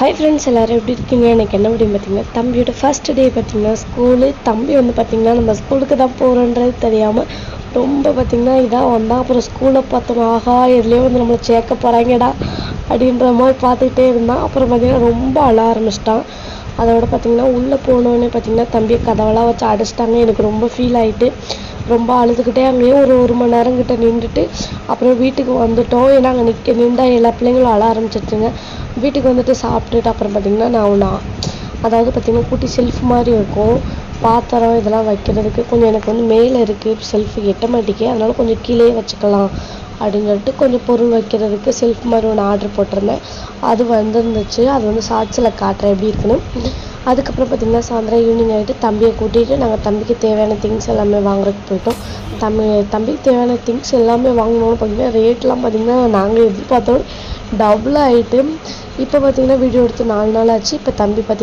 Hi friends எல்லோரும் எப்படி இருக்கீங்க? எனக்கு என்ன முடியும் பார்த்தீங்கன்னா தம்பியோட ஃபர்ஸ்ட் டே பார்த்தீங்கன்னா ஸ்கூலு தம்பி வந்து பார்த்தீங்கன்னா நம்ம ஸ்கூலுக்கு தான் போகிறோன்றது தெரியாமல் ரொம்ப பார்த்தீங்கன்னா இதாக வந்தால் அப்புறம் ஸ்கூலை பார்த்தோம் ஆஹா எதுலேயோ வந்து நம்மளை சேர்க்க போகிறாங்கடா அப்படின்ற மாதிரி பார்த்துக்கிட்டே இருந்தான். அப்புறம் பார்த்தீங்கன்னா ரொம்ப அழ ஆரம்பிச்சிட்டான். அதோட பார்த்தீங்கன்னா உள்ளே போனோடனே பார்த்தீங்கன்னா தம்பியை கதவெல்லாம் வச்சு அடிச்சிட்டாங்க. எனக்கு ரொம்ப ஃபீல் ஆகிட்டு ரொம்ப அழுதுகிட்டே அங்கேயே ஒரு ஒரு மணி நேரம் கிட்ட நின்றுட்டு அப்புறம் வீட்டுக்கு வந்துட்டோம். ஏன்னா அங்கே நிற்க நின்றா எல்லா பிள்ளைங்களும் அழ ஆரம்பிச்சிருச்சுங்க. வீட்டுக்கு வந்துட்டு சாப்பிட்டுட்டு அப்புறம் பார்த்திங்கன்னா நான் நான் அதாவது பார்த்தீங்கன்னா குட்டி செல்ஃப் மாதிரி இருக்கும். பாத்திரம் இதெல்லாம் வைக்கிறதுக்கு கொஞ்சம் எனக்கு வந்து மேலே இருக்குது செல்ஃப் எட்ட மாட்டேங்கி அதனால கொஞ்சம் கீழே வச்சுக்கலாம் அப்படின்னு சொல்லிட்டு கொஞ்சம் பொருள் வைக்கிறதுக்கு செல்ஃப் மாதிரி ஒன்று ஆர்டர் போட்டிருந்தேன். அது வந்துருந்துச்சு. அது வந்து சாட்சியில் காட்டுறேன் எப்படி இருக்குன்னு. அதுக்கப்புறம் பார்த்தீங்கன்னா சாயந்தரம் ஈவினிங் ஆகிட்டு தம்பியை கூட்டிகிட்டு நாங்கள் தம்பிக்கு தேவையான திங்ஸ் எல்லாமே வாங்குறதுக்கு போயிட்டோம். தம்பி தம்பிக்கு தேவையான திங்ஸ் எல்லாமே வாங்கினோம்னு பார்த்தீங்கன்னா ரேட்லாம் பார்த்திங்கன்னா நாங்கள் எதிர்பார்த்தோம். டபுள் ஆகிட்டு இப்போ பார்த்தீங்கன்னா வீடியோ எடுத்து நாலு நாள் ஆச்சு. இப்போ தம்பி பார்த்தீங்கன்னா